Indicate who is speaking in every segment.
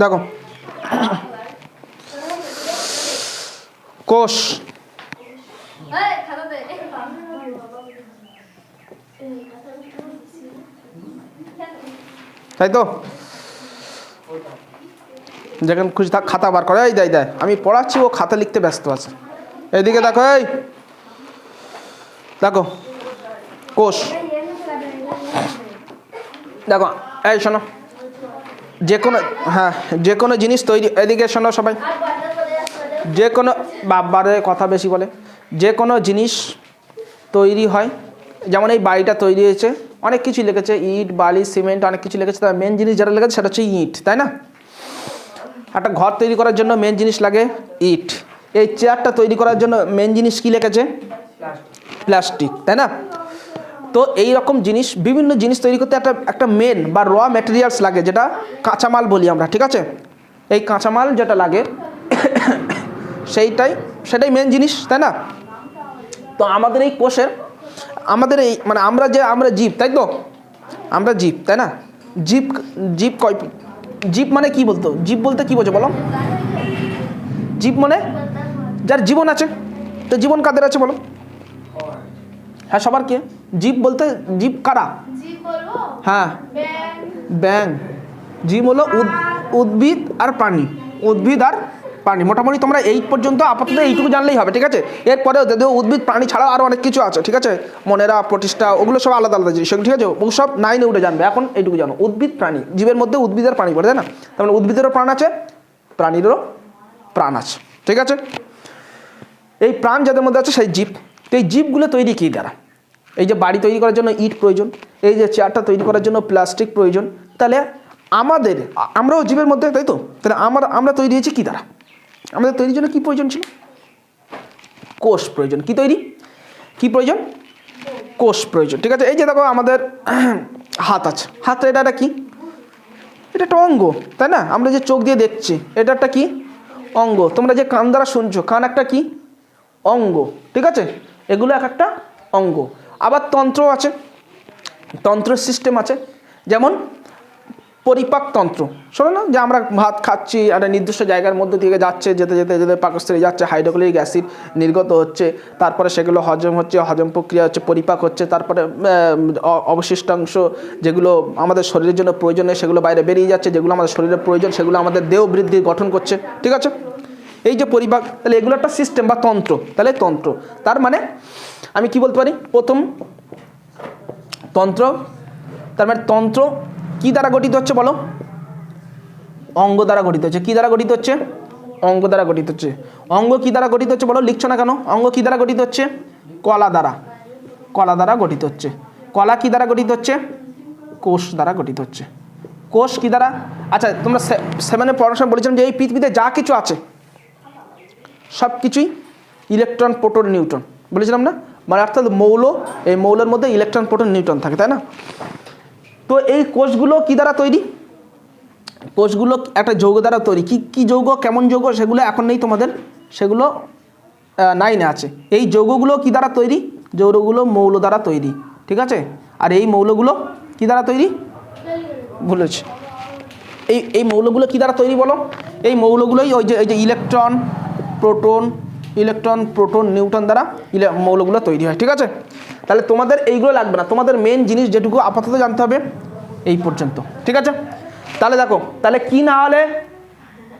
Speaker 1: দেখো। কোষ। তাই তো? যেখানে খুশি থাক, খাতা বার করে। এই দেয় দেয় আমি পড়াচ্ছি, ও খাতা লিখতে ব্যস্ত আছে। এইদিকে দেখো, এই। দেখো, কোষ। দেখো, এই শোনো। যে কোনো হ্যাঁ যে কোনো জিনিস তৈরি এদিকে শোনো সবাই। যে কোনো বাবারে কথা বেশি বলে। যে কোনো জিনিস তৈরি হয়। যেমন এই বাড়িটা তৈরি হয়েছে অনেক কিছু লেগেছে ইট বালি সিমেন্ট অনেক কিছু লেগেছে। তার মেন জিনিস যেটা লেগেছে সেটা হচ্ছে ইট তাই না? একটা ঘর তৈরি করার জন্য মেন জিনিস লাগে ইট। এই চেয়ারটা তৈরি করার জন্য মেন জিনিস কি লেগেছে? প্লাস্টিক তাই না? তো এই রকম জিনিস, বিভিন্ন জিনিস তৈরি করতে একটা একটা মেন বা র ম্যাটেরিয়ালস লাগে, যেটা কাঁচামাল বলি আমরা, ঠিক আছে? এই কাঁচামাল যেটা লাগে, সেইটাই, সেটাই মেন জিনিস, তাই না? তো আমাদের এই কোষের, আমাদের এই মানে আমরা যে, আমরা জীব, তাই তো? আমরা জীব, তাই না? জীব জীব কয়, জীব মানে কি বলতো? জীব বলতে কি বোঝো বলো? জীব মানে যার জীবন আছে। তো জীবন কাদের আছে বলো? হ্যাঁ সবার কে? জীব বলতে জীব কারা? হ্যাঁ। ব্যাং জীব হলো উদ- উদ্ভিদ আর প্রাণী। উদ্ভিদ আর প্রাণী। মোটামুটি তোমরা এই পর্যন্ত আপাতত এইটুকু জানলেই হবে ঠিক আছে? এরপরেও যদিও উদ্ভিদ প্রাণী ছাড়াও আরও অনেক কিছু আছে ঠিক আছে? মনেরা প্রতিষ্ঠা ওগুলো সব আলাদা আলাদা জিনিস ঠিক আছে? ওগুলো সব নাইনে উঠে জানবে। এখন এইটুকু জানো। উদ্ভিদ প্রাণী। জীবের মধ্যে উদ্ভিদ আর প্রাণী পড়ে তাই না? তার মানে উদ্ভিদেরও প্রাণ আছে প্রাণীরও প্রাণ আছে ঠিক আছে? এই প্রাণ যাদের মধ্যে আছে সেই জীব। তো এই জীবগুলো তৈরি কী দ্বারা? এই যে বাড়ি তৈরি করার জন্য ইট প্রয়োজন, এই যে চেয়ারটা তৈরি করার জন্য প্লাস্টিক প্রয়োজন, তাহলে আমাদের, আমরাও জীবের মধ্যে, তাই তো? তাহলে আমরা আমরা তৈরি হয়েছি কী দ্বারা? আমাদের তৈরির জন্য কী প্রয়োজন ছিল? কোষ প্রয়োজন। কি তৈরি? কি প্রয়োজন? কোষ প্রয়োজন। ঠিক আছে, এই যে দেখো আমাদের হাত আছে। হাত এটা একটা কি? এটা একটা অঙ্গ, তাই না? আমরা যে চোখ দিয়ে দেখছি, এটা একটা কি? অঙ্গ। তোমরা যে কান দ্বারা শুনছো, কান একটা কি? অঙ্গ। ঠিক আছে? এগুলো এক একটা অঙ্গ। আবার তন্ত্র আছে তন্ত্র সিস্টেম আছে। যেমন পরিপাক তন্ত্র। শোনো না, যে আমরা ভাত খাচ্ছি, একটা নির্দিষ্ট জায়গার মধ্যে থেকে যাচ্ছে, যেতে যেতে যেতে পাকস্থলী যাচ্ছে, হাইড্রোক্লোরিক অ্যাসিড নির্গত হচ্ছে, তারপরে সেগুলো হজম হচ্ছে, হজম প্রক্রিয়া হচ্ছে, পরিপাক হচ্ছে, তারপরে অবশিষ্টাংশ যেগুলো আমাদের শরীরের জন্য প্রয়োজনীয়, সেগুলো বাইরে বেরিয়ে যাচ্ছে, যেগুলো আমাদের শরীরের প্রয়োজন, সেগুলো আমাদের দেহ বৃদ্ধি গঠন করছে, ঠিক আছে? এই যে পরিপাক তাহলে এগুলো একটা সিস্টেম বা তন্ত্র। তাহলে তন্ত্র। তার মানে আমি কি বলতে পারি? প্রথম তন্ত্র। তার মানে তন্ত্র কি দ্বারা গঠিত হচ্ছে বলো? অঙ্গ দ্বারা গঠিত হচ্ছে। কি দ্বারা গঠিত হচ্ছে? অঙ্গ দ্বারা গঠিত হচ্ছে। অঙ্গ কি দ্বারা গঠিত হচ্ছে বলো? লিখছো না কেন? অঙ্গ কি দ্বারা গঠিত হচ্ছে? কলা দ্বারা। কলা দ্বারা গঠিত হচ্ছে। কলা কি দ্বারা গঠিত হচ্ছে? কোষ দ্বারা গঠিত হচ্ছে। কোষ কি দ্বারা? আচ্ছা তোমরা সেভেনে পড়াশোনা বলেছিলাম যে এই পৃথিবীতে যা কিছু আছে সব কিছুই ইলেকট্রন, প্রোটন নিউটন বলেছিলাম না? মানে অর্থাৎ মৌল, এই মৌলের মধ্যে ইলেকট্রন, প্রোটন নিউটন থাকে, তাই না? তো এই কোষগুলো কি দ্বারা তৈরি? কোষগুলো একটা যৌগ দ্বারা তৈরি। কি কি যৌগ, কেমন যৌগ, সেগুলো এখন নেই তোমাদের। সেগুলো নাইনে আছে। এই যৌগগুলো কি দ্বারা তৈরি? যৌগগুলো মৌল দ্বারা তৈরি। ঠিক আছে? আর এই মৌলগুলো কি দ্বারা তৈরি? ভুলেছি। এই এই মৌলগুলো কী দ্বারা তৈরি বলো? এই মৌলগুলোই ওই যে, এই যে electron proton, electron, proton newton দ্বারা মৌলগুলো তৈরি হয়, ঠিক আছে? তাহলে তোমাদের এইগুলো লাগবে না। তোমাদের মেন জিনিস যেটুকু আপাতত জানতে হবে, এই পর্যন্ত, ঠিক আছে? তাহলে দেখো, তাহলে কি না হলে,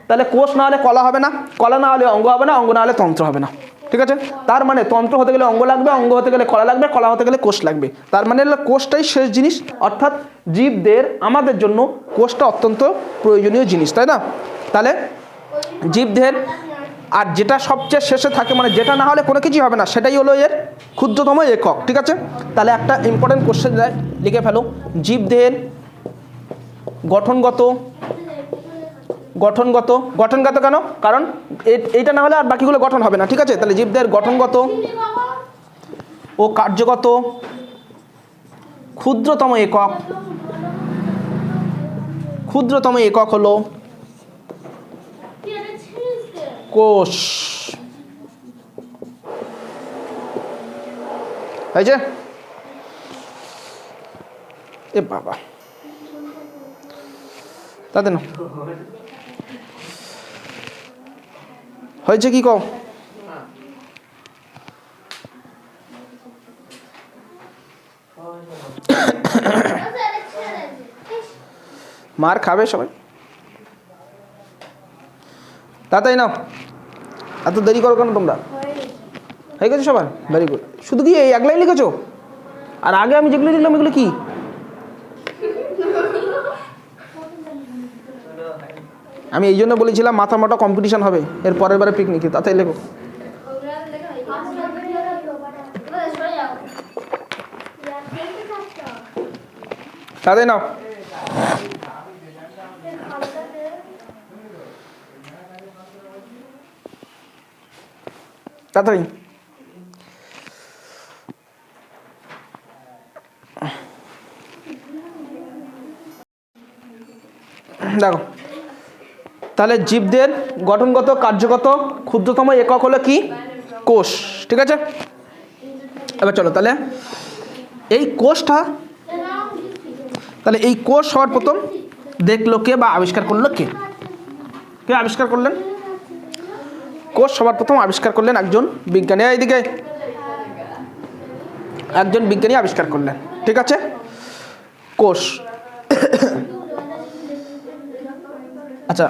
Speaker 1: তাহলে কোষ না হলে কলা হবে না, কলা না হলে অঙ্গ হবে না, অঙ্গ না হলে তন্ত্র হবে না, ঠিক আছে? তার মানে তন্ত্র হতে গেলে অঙ্গ লাগবে, অঙ্গ হতে গেলে কলা লাগবে, কলা হতে গেলে কোষ লাগবে। তার মানে কোষটাই শেষ জিনিস, অর্থাৎ জীবদের, আমাদের জন্য কোষটা অত্যন্ত প্রয়োজনীয় জিনিস, তাই না? তাহলে জীবদের আর যেটা সবচেয়ে শেষে থাকে মানে যেটা না হলে কোনো কিছুই হবে না, সেটাই হলো এর ক্ষুদ্রতম একক, ঠিক আছে? তাহলে একটা ইম্পর্টেন্ট কোশ্চেন যায়, লিখে ফেলো। জীবদের গঠনগত গঠনগত গঠনগত কেন? কারণ এইটা না হলে আর বাকিগুলো গঠন হবে না, ঠিক আছে? তাহলে জীবদের গঠনগত ও কার্যগত ক্ষুদ্রতম একক ক্ষুদ্রতম একক হলো কোষ হয়েছে এ বাবা তাতে না হয়েছে কি কও মার খাবে সবাই তাড়াতাড়ি নাও। এত দেরি করো কেন তোমরা? হয়ে গেছে সবার? ভেরি গুড শুধু কি এই এক লাইন লিখেছো? আর আগে আমি যেগুলো লিখলাম, এগুলো কি? আমি এই জন্য বলেছিলাম মাথা মোটা কম্পিটিশন হবে। এর পরের বারে পিকনিকে তাতে লেখো। তাড়াতাড়ি নাও। তাড়াতাড়ি। দেখো, তাহলে জীবদের গঠনগত, কার্যগত ক্ষুদ্রতম একক হলো কি? কোষ, ঠিক আছে? এবার চলো, তাহলে এই কোষটা, তাহলে এই কোষ হওয়ার প্রথম দেখল কে বা আবিষ্কার করল কে? কে আবিষ্কার করলেন? কোষ সবার প্রথম আবিষ্কার করলেন একজন বিজ্ঞানী। এইদিকে একজন বিজ্ঞানী আবিষ্কার করলেন। ঠিক আছে? কোষ আচ্ছা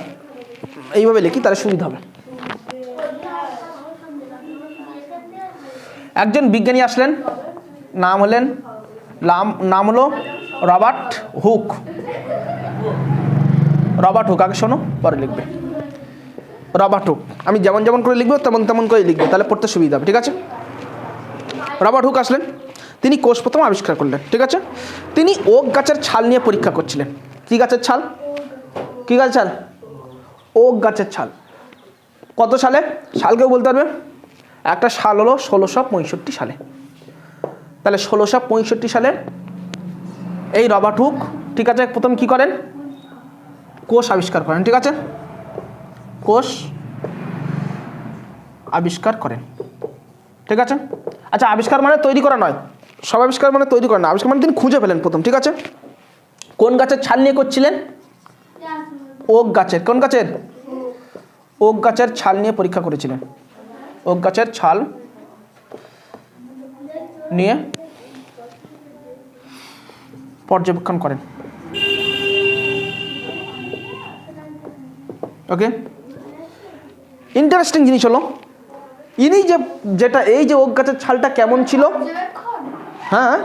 Speaker 1: এইভাবে লিখি, তাহলে সুবিধা হবে। একজন বিজ্ঞানী আসলেন, নাম হলেন, নাম নাম হলো রবার্ট হুক। রবার্ট হুক, আগে শোনো, পরে লিখবে। রবার্ট হুক আমি যেমন যেমন করে লিখব, তেমন তেমন করে লিখব, তাহলে পড়তে সুবিধা হবে, ঠিক আছে? রবার্ট হুক আসলেন, তিনি কোষ প্রথম আবিষ্কার করলেন, ঠিক আছে? তিনি ওক গাছের ছাল নিয়ে পরীক্ষা করছিলেন। কী গাছের ছাল? কী গাছের ছাল? ওক গাছের ছাল। কত সালে? সাল কেউ বলতে পারবে? একটা সাল হলো ষোলোশো পঁয়ষট্টি সালে। তাহলে ষোলোশো পঁয়ষট্টি সালে এই রবার্ট হুক ঠিক আছে? প্রথম কি করেন? কোষ আবিষ্কার করেন, ঠিক আছে? কোষ আবিষ্কার করেন। ঠিক আছে? আচ্ছা আবিষ্কার মানে তৈরি করা নয়। সব আবিষ্কার মানে তৈরি করা না। আবিষ্কার মানে তিনি খুঁজে পেলেন প্রথম, ঠিক আছে? কোন গাছের ছাল নিয়ে করছিলেন? ওক গাছের। কোন গাছের? ওক গাছের ছাল নিয়ে পরীক্ষা করেছিলেন। ওক গাছের ছাল নিয়ে পর্যবেক্ষণ করেন। ওকে? ইন্টারেস্টিং জিনিস হলো ইনি যে যেটা এই যে ওক গাছের ছালটা কেমন ছিল? হ্যাঁ?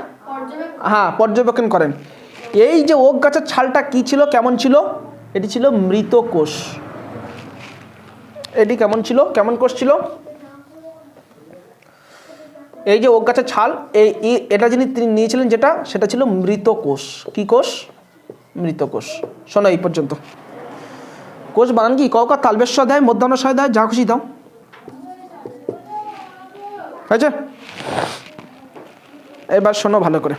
Speaker 1: হ্যাঁ পর্যবেক্ষণ করেন। এই যে ওক গাছের ছালটা কি ছিল কেমন ছিল? এটি ছিল মৃত কোষ এটি কেমন ছিল? কেমন কোষ ছিল? এই যে ওক গাছের ছাল এই এটা যিনি তিনি নিয়েছিলেন যেটা সেটা ছিল মৃত কোষ কি কোষ? মৃত কোষ শোনো এই পর্যন্ত। কোষ বানান কি? কাউকা তালবেশ দেয় মধ্যাহ্ন দেয় যা খুশি দাও। হয়েছে? এবার শোনো ভালো করে।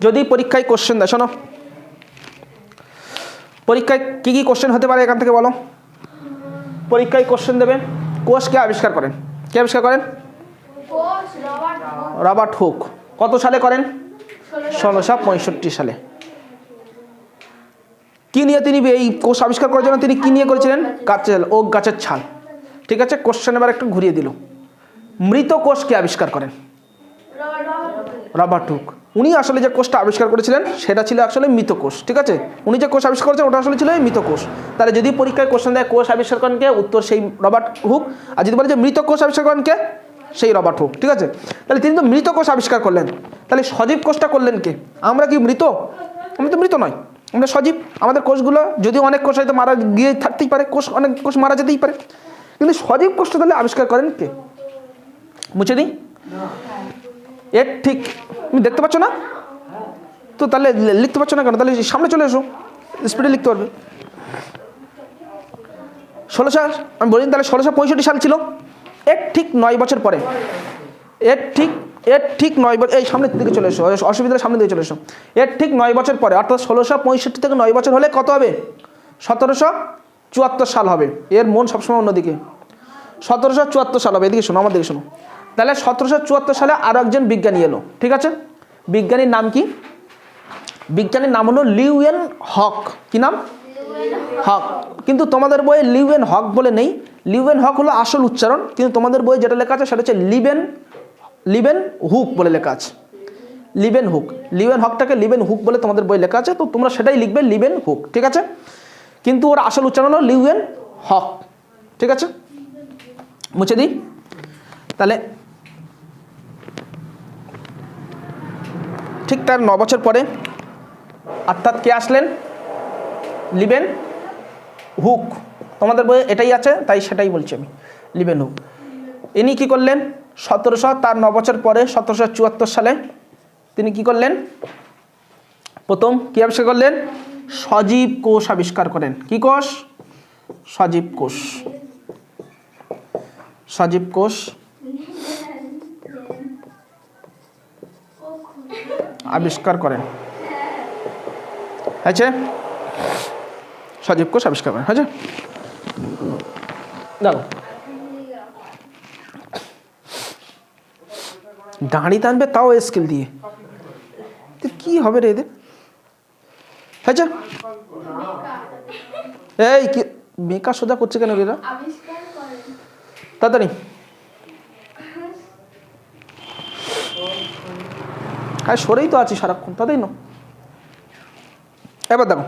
Speaker 1: যদি পরীক্ষায় কোশ্চেন দেয় শোনো। পরীক্ষায় কী কী কোশ্চেন হতে পারে এখান থেকে বলো। পরীক্ষায় কোশ্চেন দেবে কোষ কে আবিষ্কার করেন? কে আবিষ্কার করেন? Robert Hooke. কত সালে করেন? ষোলোশো পঁয়ষট্টি সালে। কি নিয়ে তিনি এই কোষ আবিষ্কার করার জন্য তিনি কি নিয়ে করেছিলেন? গাছের ও গাছের ছাল। ঠিক আছে? কোশ্চেন এবার একটু ঘুরিয়ে দিল। মৃত কোষকে আবিষ্কার করেন? Robert Hooke. উনি আসলে যে কোষটা আবিষ্কার করেছিলেন, সেটা ছিল আসলে মৃত কোষ। ঠিক আছে? উনি যে কোষ আবিষ্কার করেছেন, ওটা আসলে ছিল এই মৃত কোষ। তাহলে যদি পরীক্ষায় কোশ্চেন দেয়, কোষ আবিষ্কার করেন কে? উত্তর সেই রবার্ট হুক। আর যদি বলে যে মৃত কোষ আবিষ্কার করেন কে? সেই রবার্ট হুক। ঠিক আছে? তাহলে তিনি তো মৃত কোষ আবিষ্কার করলেন। তাহলে সজীব কোষটা করলেন কে? আমরা কি মৃত? আমি তো মৃত নয় আমরা সজীব, আমাদের কোষগুলো যদিও অনেক কোষ হয়তো মারা গিয়ে থাকতেই পারে, কোষ অনেক কোষ মারা যেতেই পারে। কিন্তু সজীব কোষটা তাহলে আবিষ্কার করেন কে? মুছে দিই এর ঠিক, তুমি দেখতে পাচ্ছ না? তো তাহলে লিখতে পারছ না কেন? তাহলে সামনে চলে এসো স্পিডে লিখতে পারবে। ষোলোশো আমি বলি তাহলে ষোলোশো পঁয়ষট্টি সাল ছিল। এর ঠিক নয় বছর পরে এর ঠিক এর ঠিক নয় বছর, এই সামনের দিকে চলে এসো, অসুবিধার সামনের দিকে চলে এসো। এর ঠিক নয় বছর পরে, অর্থাৎ ষোলোশো পঁয়ষট্টি থেকে নয় বছর হলে কত হবে? সতেরোশো চুয়াত্তর সাল হবে। এর মন সবসময় অন্যদিকে। সতেরোশো চুয়াত্তর সাল হবে, এদিকে শোনো, আমার দিকে শোনো। তাহলে সতেরোশো চুয়াত্তর সালে আরও একজন বিজ্ঞানী এলো, ঠিক আছে? বিজ্ঞানীর নাম কি? বিজ্ঞানীর নাম হলো লিউয়েন হক। কি নাম? হক। কিন্তু তোমাদের বইয়ে লিউয়েন হক বলে নেই। লিউয়েন হক হলো আসল উচ্চারণ, কিন্তু তোমাদের বইয়ে যেটা লেখা আছে সেটা হচ্ছে লিবেন লিবেন হুক বলে লেখা আছে। লিবেন হুক। লিবেন হকটাকে লিবেন হুক বলে তোমাদের বই লেখা আছে, তো তোমরা সেটাই লিখবে লিবেন হুক, ঠিক আছে? কিন্তু ওর আসল উচ্চারণ হলো লিউয়েন হক, ঠিক আছে? মুছে দিই। তাহলে ঠিক তার ন বছর পরে অর্থাৎ কে আসলেন? Leeuwenhoek. তোমাদের বইয়ে এটাই আছে, তাই সেটাই বলছি আমি, লিবেন হুক। ইনি কি করলেন? সতেরোশো, তার ন বছর পরে সতেরোশো চুয়াত্তর সালে তিনি কি করলেন? প্রথম কি আবিষ্কার করলেন? সজীব কোষ আবিষ্কার করেন। কি কোষ? সজীব কোষ। সজীব কোষ আবিষ্কার করেন। হয়েছে? সজীব কোষ আবিষ্কার করেন। হয়েছে? দেখো দাঁড়ি টানবে, তাও স্কেল দিয়ে। তো কি হবে রে এদের? হয়েছে এই, কি, মেকা সোজা করছে কেন এরা? তাড়াতাড়ি। হ্যাঁ সরেই তো আছি সারাক্ষণ তাদের না। এবার দেখো।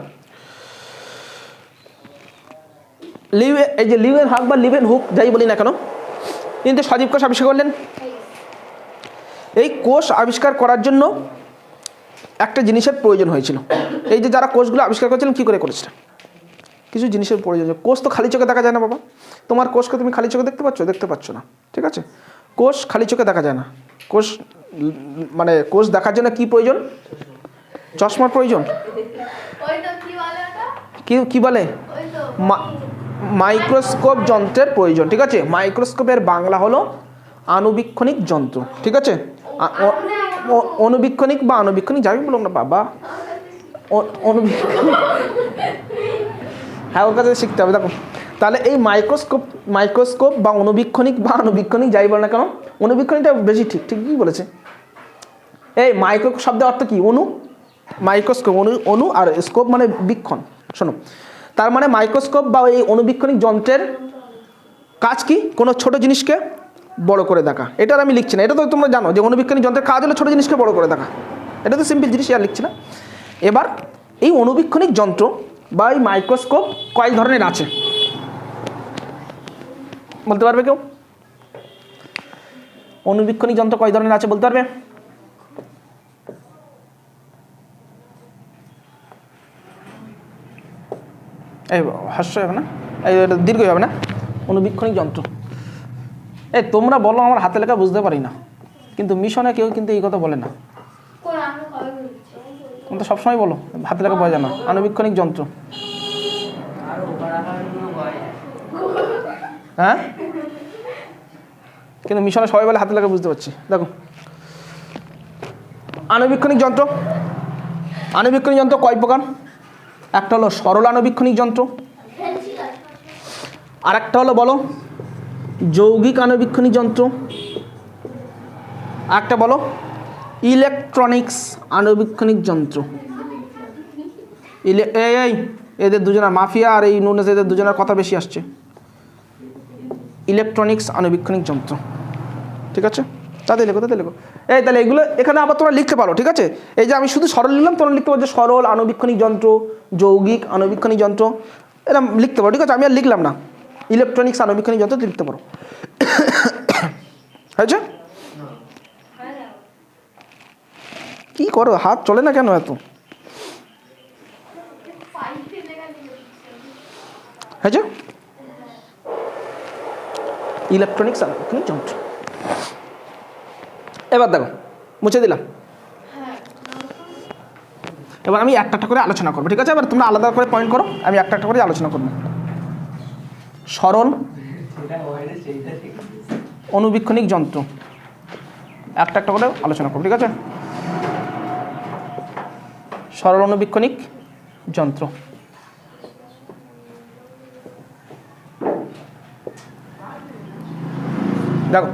Speaker 1: লিভ এই যে লিভেন হাক বা লিভেন হুক, যাই বলি না কেন, কিন্তু সজীব কোষ আবিষ্কার করলেন। এই কোষ আবিষ্কার করার জন্য একটা জিনিসের প্রয়োজন হয়েছিল। এই যে যারা কোষগুলো আবিষ্কার করেছিলেন কী করে করেছিলেন কিছু জিনিসের প্রয়োজন কোষ তো খালি চোখে দেখা যায় না বাবা। তোমার কোষকে তুমি খালি চোখে দেখতে পাচ্ছ? দেখতে পাচ্ছ না। ঠিক আছে? কোষ খালি চোখে দেখা যায় না। কোষ মানে কোষ দেখার জন্য কি প্রয়োজন? চশমার প্রয়োজন?
Speaker 2: কি
Speaker 1: কি বলে? মাইক্রোস্কোপ যন্ত্রের প্রয়োজন। ঠিক আছে? মাইক্রোস্কোপের বাংলা হলো আণুবীক্ষণিক যন্ত্র। ঠিক আছে? অনুবীক্ষণিক বা আণুবীক্ষণিক যাই বলুন না, বাবা। অনুবীক্ষণিক হ্যাঁ ওর কাছে শিখতে হবে, দেখো। তাহলে এই মাইক্রোস্কোপ মাইক্রোস্কোপ বা অনুবীক্ষণিক বা আণুবীক্ষণিক যাই বল না কেন অনুবীক্ষণিকটা বেশি ঠিক ঠিকই বলেছে? এই মাইক্রো শব্দের অর্থ কি? অনু মাইক্রোস্কোপ অনু অনু আর স্কোপ মানে বীক্ষণ। শোনো, তার মানে মাইক্রোস্কোপ বা এই অনুবীক্ষণিক যন্ত্রের কাজ কি? কোনো ছোট জিনিসকে বড় করে দেখা। এটার আমি লিখছি না। এটা তো তোমরা জানো যে অনুবীক্ষণিক যন্ত্রের কাজ হলো ছোটো জিনিসকে বড় করে দেখা। এটা তো সিম্পল জিনিস আর লিখছি না। এবার এই অনুবীক্ষণিক যন্ত্র বা এই মাইক্রোস্কোপ কয়েক ধরনের আছে। বলতে পারবে কেউ? অনুবীক্ষণিক যন্ত্র কয় ধরনের আছে বলতে পারবে? হাস্য হবে না? এটা দীর্ঘই হবে না। অনুবীক্ষণিক যন্ত্র। এই তোমরা বলো, আমার হাতে লেখা বুঝতে পারি না। কিন্তু মিশনে কেউ কিন্তু এই কথা বলে না। তো সবসময় বলো হাতে লেখা যায় না। আণুবীক্ষণিক যন্ত্র। হ্যাঁ? কিন্তু মিশনে সবাই বলে হাতে লেখা বুঝতে পারছি। দেখো। আনুবীক্ষণিক যন্ত্র। আনুবীক্ষণিক যন্ত্র কয় প্রকার? একটা হলো সরল আনুবীক্ষণিক যন্ত্র। আর একটা হলো বলো যৌগিক আণুবীক্ষণিক যন্ত্র। একটা বলো। ইলেকট্রনিক্স আণুবীক্ষণিক যন্ত্র। ইলে এই এদের দুজনের, মাফিয়া আর এই নুনেস এদের দুজনের কথা বেশি আসছে। ইলেকট্রনিক্স আণুবীক্ষণিক যন্ত্র। ঠিক আছে? তাদের লেখো তাদের লেখো। এই, তাহলে এগুলো এখানে আবার তোমরা লিখতে পারো, ঠিক আছে? এই যে আমি শুধু সরল নিলাম, তোমরা লিখতে পারো যে সরল আণুবীক্ষণিক যন্ত্র, যৌগিক আণুবীক্ষণিক যন্ত্র এরকম লিখতে পারো, ঠিক আছে? আমি আর লিখলাম না। ইলেকট্রনিক্স আণুবীক্ষণিক যন্ত্র লিখতে পারো হয়েছে? কি করো? হাত চলে না কেন এত? হয়েছে? ইলেকট্রনিক্স আণুবীক্ষণিক যন্ত্র। এবার দেখো, মুছে দিলাম। এবার আমি একটা একটা করে আলোচনা করব, ঠিক আছে? এবার তোমরা আলাদা করে পয়েন্ট করো, আমি একটা একটা করে আলোচনা করব। সরল অনুবীক্ষণিক যন্ত্র। একটা একটা করে আলোচনা করব ঠিক আছে? সরল অনুবীক্ষণিক যন্ত্র। দেখো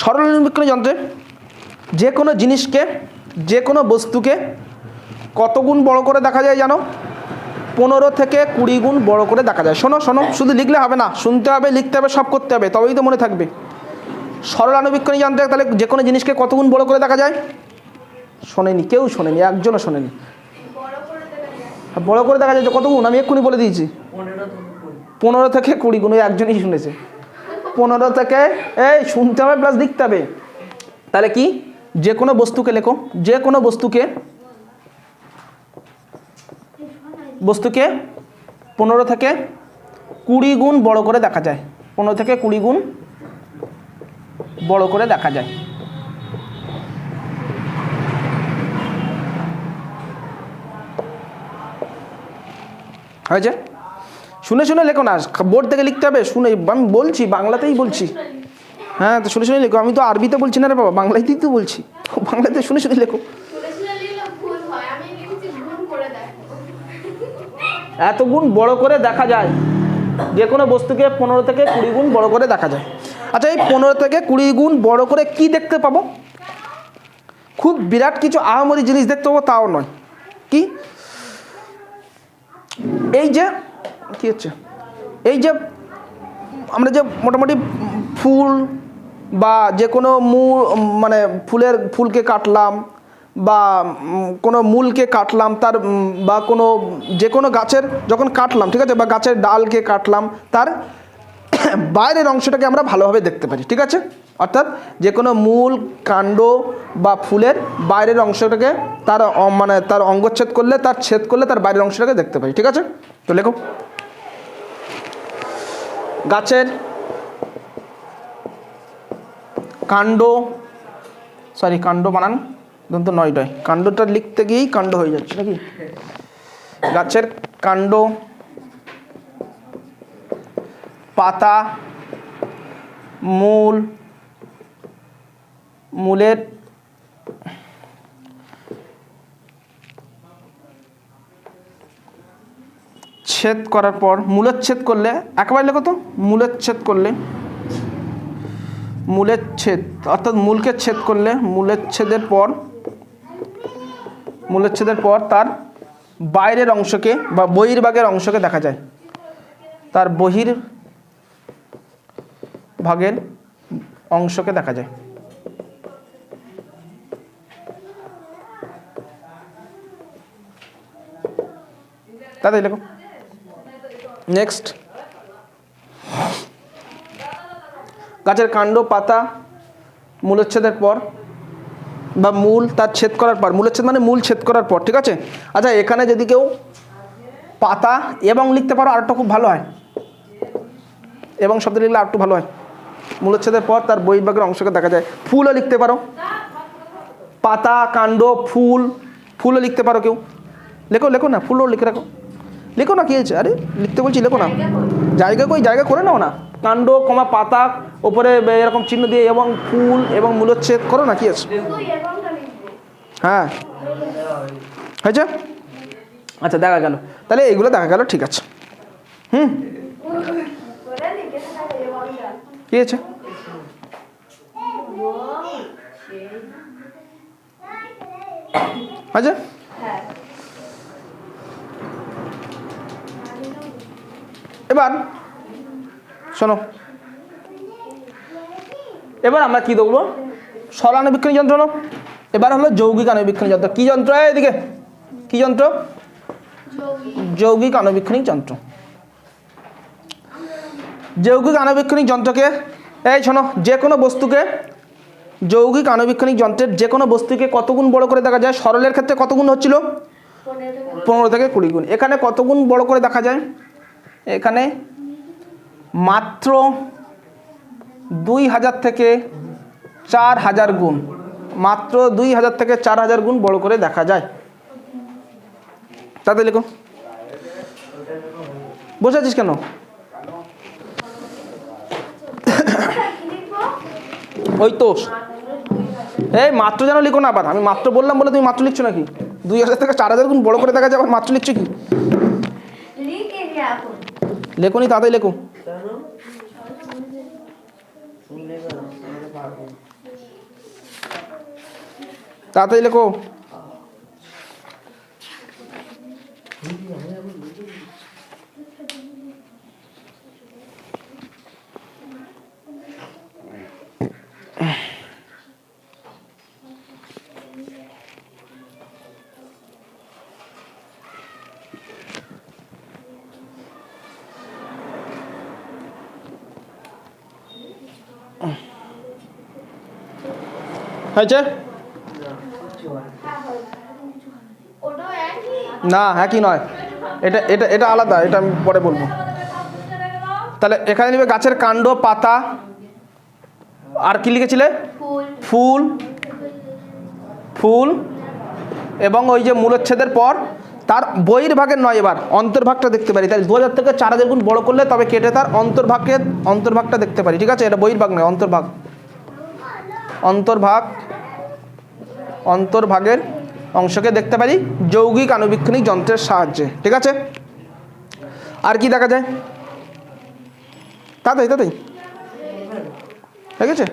Speaker 1: সরল অনুবীক্ষণিক যন্ত্রে যে কোনো জিনিসকে যে কোনো বস্তুকে কত গুণ বড় করে দেখা যায় জানো? পনেরো থেকে কুড়ি গুণ বড় করে দেখা যায়। শোনো শোনো, শুধু লিখলে হবে না, শুনতে হবে, লিখতে হবে, সব করতে হবে, তবেই তো মনে থাকবে। সরল আণুবীক্ষণী যন্ত্রে তাহলে যে কোনো জিনিসকে কত গুণ বড় করে দেখা যায়? শোনেনি, কেউ শোনেনি, একজনও শোনেনি।
Speaker 2: বড় করে দেখা যায়
Speaker 1: আর বড় করে দেখা যায় যে কত গুণ? আমি এক্ষুনি বলে দিয়েছি। পনেরো থেকে কুড়ি গুণ, ওই একজনই শুনেছে। পনেরো থেকে, এই শুনতে হবে প্লাস লিখতে হবে। তাহলে কি? যে কোনো বস্তুকে লেখো, যে কোনো বস্তুকে বস্তুকে পনেরো থেকে কুড়ি গুণ বড় করে দেখা যায়। পনেরো থেকে কুড়ি গুণ বড় করে দেখা যায়। হয়েছে? শুনে শুনে লেখো না, বোর্ড থেকে লিখতে হবে, শুনে, আমি বলছি, বাংলাতেই বলছি। হ্যাঁ তো শুনে শুনে লেখো, আমি তো আরবিতে বলছি না রে বাবা, বাংলাতেই তো বলছি। বাংলাতে শুনে শুনে লেখো
Speaker 2: শুনে শুনে লিখলে ভুল হয় আমি লিখেছি গুণ করে দেখো
Speaker 1: এত গুণ বড় করে দেখা যায়। যে কোনো বস্তুকে পনেরো থেকে কুড়ি গুণ বড় করে দেখা যায়। আচ্ছা এই পনেরো থেকে কুড়ি গুণ বড় করে কি দেখতে পাবো? খুব বিরাট কিছু আহামরি জিনিস দেখতে পাবো, তাও নয়। কি? এই যে, কি হচ্ছে? এই যে, আমরা যে মোটামুটি ফুল বা যে কোনো মূল মানে ফুলের, ফুলকে কাটলাম বা কোনো মূলকে কাটলাম, তার বা কোনো যে কোনো গাছের যখন কাটলাম, ঠিক আছে, বা গাছের ডালকে কাটলাম, তার বাইরের অংশটাকে আমরা ভালোভাবে দেখতে পারি, ঠিক আছে? অর্থাৎ যে কোনো মূল, কাণ্ড বা ফুলের বাইরের অংশটাকে তার মানে তার অঙ্গচ্ছেদ করলে, তার ছেদ করলে তার বাইরের অংশটাকে দেখতে পারি, ঠিক আছে? তো লেখো। গাছের কাণ্ড, সরি, কাণ্ড বানান। দন্ত নয়টায় কাণ্ডটা লিখতে গিয়েই কাণ্ড হয়ে যাচ্ছে নাকি? গাছের কাণ্ড, পাতা, মূল, মূলের ছেদ করার পর, মূলের ছেদ করলে, একেবারে লেখো তো, মূলের ছেদ করলে, মূলের ছেদ, অর্থাৎ মূলকে ছেদ করলে, মূলের ছেদের পর মূলের ছেদের পর তার বাইরের অংশকে বা বহির্ভাগের অংশকে দেখা যায়। তার বহির ভাগের অংশকে দেখা যায়। তাদের লেখো। নেক্সট গাছের কাণ্ড, পাতা মূলচ্ছেদের পর বা মূল তার ছেদ করার পর মূলচ্ছেদ মানে মূল ছেদ করার পর, ঠিক আছে? আচ্ছা এখানে যদি কেউ পাতা এবং লিখতে পারো, আরেকটা খুব ভালো হয়। এবং শব্দ লিখলে আরেকটু ভালো হয়। মূলচ্ছেদের পর তার বহির্ভাগের অংশকে দেখা যায়। ফুলও লিখতে পারো। পাতা, কাণ্ড, ফুল, ফুলও লিখতে পারো কেউ। লেখো লেখো না, ফুলও লিখে রাখো। লেখো না, কি হয়েছে? আরে, লিখতে বলছি, লেখো না। জায়গা কই? জায়গা করে নাও না। কাণ্ড, কমা, পাতা ওপরে এরকম চিহ্ন দিয়ে এবং ফুল এবং মূলচ্ছেদ করো না, কি আছে? হ্যাঁ। হয়েছে? আচ্ছা দেখা গেল। তাহলে এইগুলো দেখা গেল, ঠিক আছে। হুম? কি হয়েছে? আচ্ছা এবার, শোনো। এবার আমরা কি দেখব? সরানুবীক্ষণী যন্ত্র এবার হলো যৌগিক আণুবীক্ষণী যন্ত্র। কি যন্ত্র? এদিকে কি যন্ত্র? যৌগিক আণুবীক্ষণিক যন্ত্র। যৌগিক আণুবীক্ষণিক যন্ত্রকে, এই শোনো যে কোনো বস্তুকে, যৌগিক আণুবীক্ষণিক যন্ত্রের যে কোনো বস্তুকে কত গুণ বড় করে দেখা যায়? সরলের ক্ষেত্রে কত গুণ হচ্ছিল?
Speaker 2: পনেরো থেকে
Speaker 1: কুড়ি গুণ। এখানে কত গুণ বড় করে দেখা যায়? এখানে মাত্র দুই হাজার থেকে চার হাজার গুণ। মাত্র দুই হাজার থেকে চার হাজার গুণ বড় করে দেখা যায়। তাতে লিখো। বসে আছিস কেন? ওই তো। এই মাত্র যেন লিখো না আবার। আমি মাত্র বললাম বলে তুমি মাত্র লিখছো নাকি? দুই হাজার থেকে চার হাজার গুণ বড় করে দেখা যায় আবার মাত্র লিখছো কি?
Speaker 2: লিখে নি এখন
Speaker 1: লেখো নি তাড়াতাড়ি লেখো। তাড়াতাড়ি লেখো হয়েছে
Speaker 2: ওটাও একই
Speaker 1: না হ্যাঁ একই নয়। এটা এটা এটা আলাদা এটা আমি পরে বলব। তাহলে এখানে নিবে গাছের কাণ্ড পাতা। আর কি লিখেছিলে?
Speaker 2: ফুল।
Speaker 1: ফুল। এবং ওই যে মূলচ্ছেদের পর তার বহির্ভাগের নয় এবার অন্তর্ভাগটা দেখতে পারি। তাহলে দু হাজার থেকে চার হাজার গুণ বড় করলে তবে কেটে তার অন্তর্ভাগকে অন্তর্ভাগটা দেখতে পারি ঠিক আছে? এটা বহির্ভাগ নয় অন্তর্ভাগ। অন্তর্ভাগ অন্তর্ভাগের অংশকে দেখতে পারি যৌগিক আণুবীক্ষণিক যন্ত্রের সাহায্যে ঠিক আছে? আর কি দেখা যায়? তাতেই তাতেই। ঠিক আছে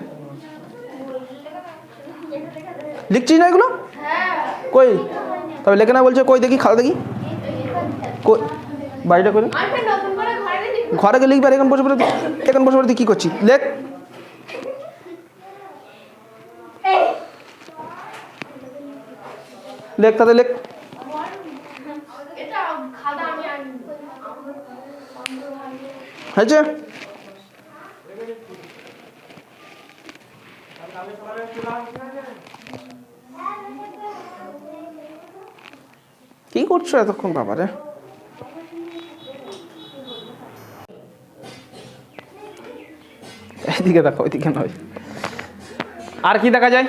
Speaker 1: লিখছিস না এগুলো? কই? তবে লেখে না বলছে কই দেখি খাওয়া দেখি? কই? বাড়িটা করে
Speaker 2: করে ঘরে
Speaker 1: লিখবে। আর এখন বসে পড়ে এখন বসে পড়ে তুই কী করছিস? লেখ। লেখ, তাতে লেখ। কি করছ এতক্ষণ, বাবারে? এইদিকে দেখো, ওইদিকে নয়। আর কি দেখা যায়?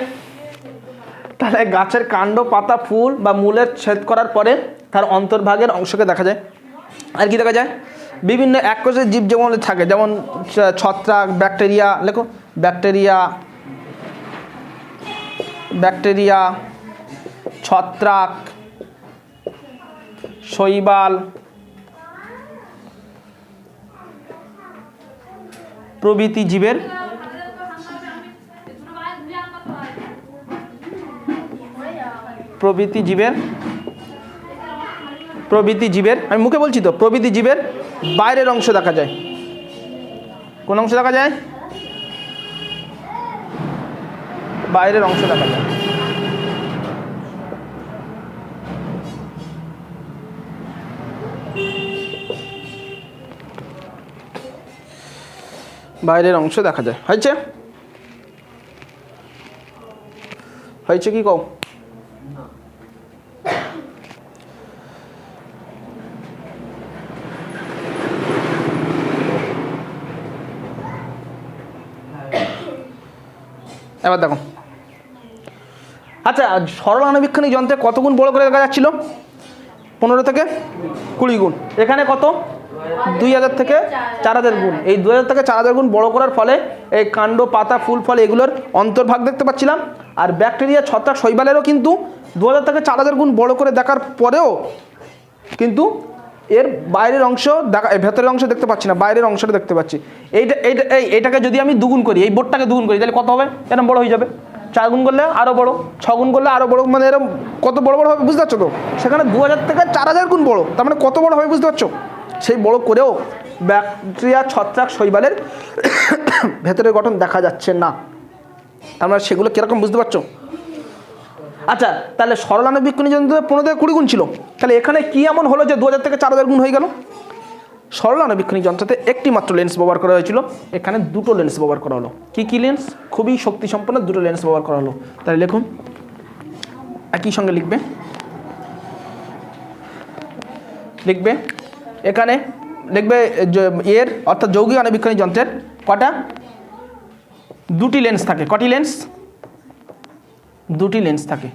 Speaker 1: তাহলে গাছের কাণ্ড, পাতা, ফুল বা মূলের ছেদ করার পরে তার অন্তর্ভাগের অংশকে দেখা যায়। আর কি দেখা যায়? বিভিন্ন এককোষের জীব যেমন থাকে, যেমন ছত্রাক, ব্যাকটেরিয়া, লেখো, ব্যাকটেরিয়া ব্যাকটেরিয়া, ছত্রাক, শৈবাল, প্রভৃতি জীবের প্রভৃতি জীবের প্রভৃতি জীবের, আমি মুখে বলছি তো, প্রভৃতি জীবের বাইরের অংশ দেখা যায়। কোন অংশ দেখা যায়? বাইরের অংশ দেখা যায়। বাইরের অংশ দেখা যায়। হয়েছে? হয়েছে কি কও? এবার দেখো। আচ্ছা সরল আণুবীক্ষণিক যন্ত্রে কত গুণ বড় করে দেখা যাচ্ছিল? পনেরো থেকে কুড়ি গুণ। এখানে কত? দুই হাজার থেকে চার হাজার গুণ। এই দু হাজার থেকে চার হাজার গুণ বড় করার ফলে এই কাণ্ড, পাতা, ফুল, ফল এগুলোর অন্তর্ভাগ দেখতে পাচ্ছিলাম। আর ব্যাকটেরিয়া, ছত্রাক, শৈবালেরও কিন্তু দু হাজার থেকে চার হাজার গুণ বড় করে দেখার পরেও কিন্তু এর বাইরের অংশ দেখা ভেতরের অংশ দেখতে পাচ্ছি না, বাইরের অংশটা দেখতে পাচ্ছি। এইটা এইটা এই এটাকে যদি আমি দুগুণ করি, এই বোর্ডটাকে দুগুণ করি, তাহলে কত হবে? এরকম বড় হয়ে যাবে। চার গুণ করলে আরও বড়, ছ গুণ করলে আরও বড় মানে এরকম কত বড় বড় হবে বুঝতে পারছ তো? সেখানে দু হাজার থেকে চার হাজার গুণ বড়, তার মানে কত বড় হবে বুঝতে পারছ? সেই বড় করেও ব্যাকটেরিয়া, ছত্রাক, শৈবালের ভেতরের গঠন দেখা যাচ্ছে না। তার মানে সেগুলো কীরকম বুঝতে পারছ? আচ্ছা তাহলে সরলানো বিক্ষণী যন্ত্র পনেরো থেকে কুড়ি গুণ ছিল। তাহলে এখানে কি এমন হলো যে দু হাজার থেকে চার হাজার গুণ হয়ে গেল? সরলানো বিক্ষণী যন্ত্রতে একটি মাত্র লেন্স ব্যবহার করা হয়েছিল। এখানে দুটো লেন্স ব্যবহার করা হলো। কি কি লেন্স খুবই শক্তি সম্পন্ন দুটো লেন্স ব্যবহার করা হলো। তাহলে লিখুন। একই সঙ্গে লিখবে। লিখবে। এখানে লিখবে এর, অর্থাৎ যৌগিক আণুবীক্ষণী যন্ত্রের কটা? দুটি লেন্স থাকে। কটি লেন্স দুটি লেন্স থাকে।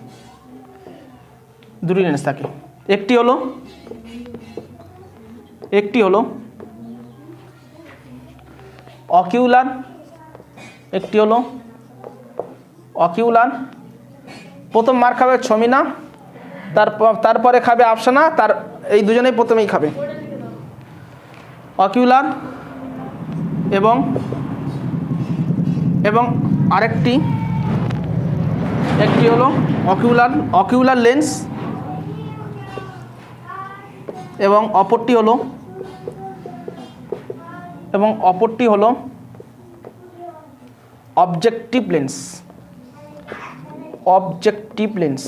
Speaker 1: দুটি লেন্স থাকে। একটি হলো একটি হলো অকিউলার একটি হলো অকিউলার প্রথম মার খাবে ছমিনা তারপর তারপরে খাবে আফসানা, তার এই দুজনেই প্রথমেই খাবে। অকিউলার এবং এবং আরেকটি একটি হলো অকিউলার অকিউলার লেন্স এবং অপরটি হলো এবং অপরটি হলো objective lens objective lens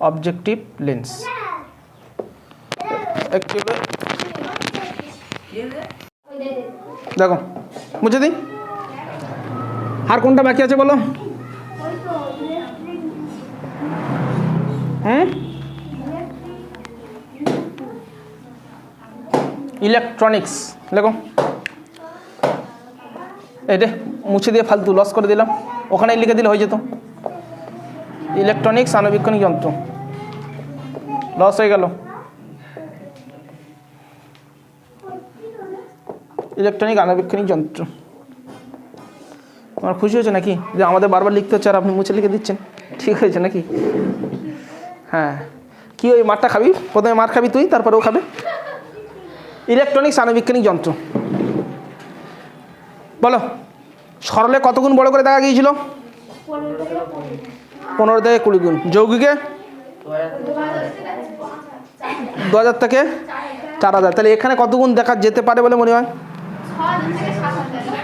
Speaker 1: objective lens একটু দেখো বুঝে দিই? আর কোনটা বাকি আছে বলো? হ্যাঁ? ইলেকট্রনিক্স লেখো এই রে মুছে দিয়ে ফালতু লস করে দিলাম। ওখানে লিখে দিলে হয়ে যেত। ইলেকট্রনিক্স আণুবীক্ষণিক যন্ত্র। লস হয়ে গেল। ইলেকট্রনিক আণুবীক্ষণিক যন্ত্র। আমার খুশি হয়েছে নাকি? যে আমাদের বারবার লিখতে হচ্ছে আর আপনি মুছে লিখে দিচ্ছেন। ঠিক হয়েছে নাকি? হ্যাঁ। কি ওই মারটা খাবি? প্রথমে মার খাবি তুই, তারপরে ও খাবে। ইলেকট্রনিক্স আণুবীক্ষণিক যন্ত্র। বলো, সরলে কত গুণ বড় করে দেখা গিয়েছিল? পনেরো থেকে কুড়ি গুণ। যৌগিকে? দু হাজার থেকে চার হাজার। তাহলে এখানে কত গুণ দেখা যেতে পারে বলে মনে হয়?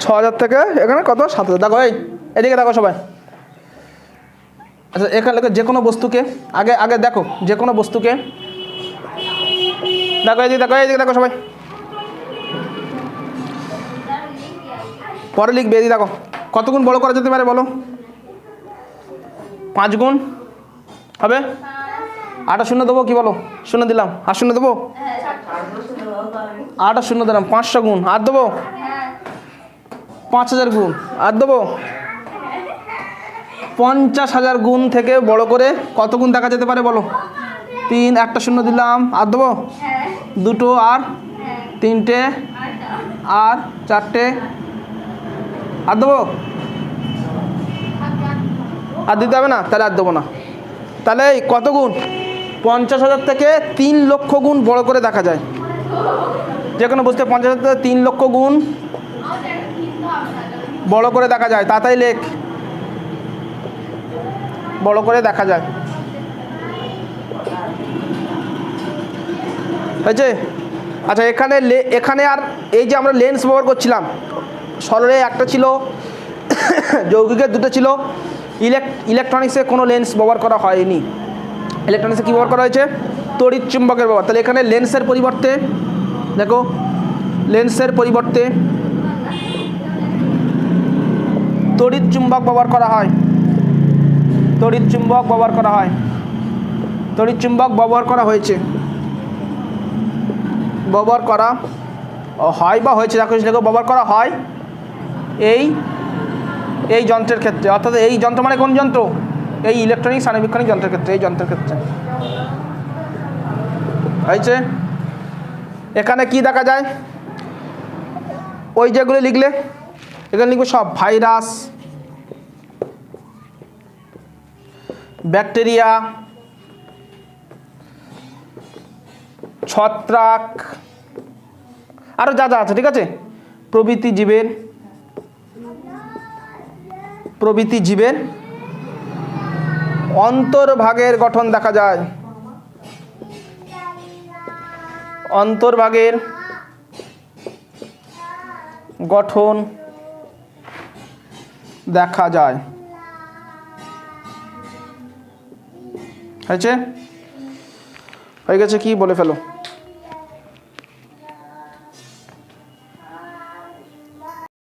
Speaker 1: ছ হাজার থেকে এখানে কত? সাত হাজার দেখো, এই, এদিকে দেখো সবাই। আচ্ছা এখানে যে কোনো বস্তুকে, আগে আগে দেখো যে কোনো বস্তুকে। দেখো এদিকে দেখো এইদিকে দেখো সবাই। পরে লিখবে এদিকে দেখো। কত গুণ বড় করা যেতে পারে বলো? পাঁচ গুণ। হবে? আটা শূন্য দেবো কি বলো? শূন্য দিলাম। আর শূন্য দেবো? আট শূন্য দিলাম, পাঁচশো গুণ। আর দেবো? পাঁচ হাজার গুণ। আর দেবো? পঞ্চাশ হাজার গুণ থেকে বড় করে কত গুণ দেখা যেতে পারে বলো? তিন, একটা শূন্য দিলাম। আর দেবো? দুটো আর তিনটে আর চারটে। আর দেবো? আর দিতে হবে না? তাহলে আর দেবো না। তাহলে কত গুণ? পঞ্চাশ হাজার থেকে তিন লক্ষ গুণ বড় করে দেখা যায়। যে কোনো বুঝতে পঞ্চাশ হাজার থেকে তিন লক্ষ গুণ বড় করে দেখা যায় তাতাই লেখ। বড় করে দেখা যায়। হয়েছে? আচ্ছা এখানে এখানে আর এই যে আমরা লেন্স ব্যবহার করছিলাম, সরলে একটা ছিল, যৌগিকের দুটো ছিল ইলেক ইলেকট্রনিক্সে কোনো লেন্স ব্যবহার করা হয়নি। ইলেকট্রনিক্সে কী ব্যবহার করা হয়েছে? তড়িৎ চুম্বকের ব্যবহার। তাহলে এখানে লেন্সের পরিবর্তে, দেখো লেন্সের পরিবর্তে তড়িৎ চুম্বক ব্যবহার করা হয়। তড়িৎ চুম্বক ব্যবহার করা হয়। তড়িৎ চুম্বক ব্যবহার করা হয়েছে। ব্যবহার করা হয় বা হয়েছে, দেখো দেখো ব্যবহার করা হয় এই এই যন্ত্রের ক্ষেত্রে। অর্থাৎ এই যন্ত্র মানে কোন যন্ত্র? এই ইলেকট্রনিক আণুবীক্ষণিক যন্ত্রের ক্ষেত্রে, এই যন্ত্রের ক্ষেত্রে। হয়েছে? এখানে কি দেখা যায়? ওই যেগুলো লিখলে এখানে লিখবে সব ভাইরাস, ব্যাকটেরিয়া, ছত্রাক আরও যা যা আছে, ঠিক আছে? প্রভৃতি জীবের প্রভৃতি জীবের অন্তর্ভাগের গঠন দেখা যায়। অন্তর্ভাগের গঠন দেখা যায়। হয়েছে? হয়ে গেছে কি? বলে ফেলো।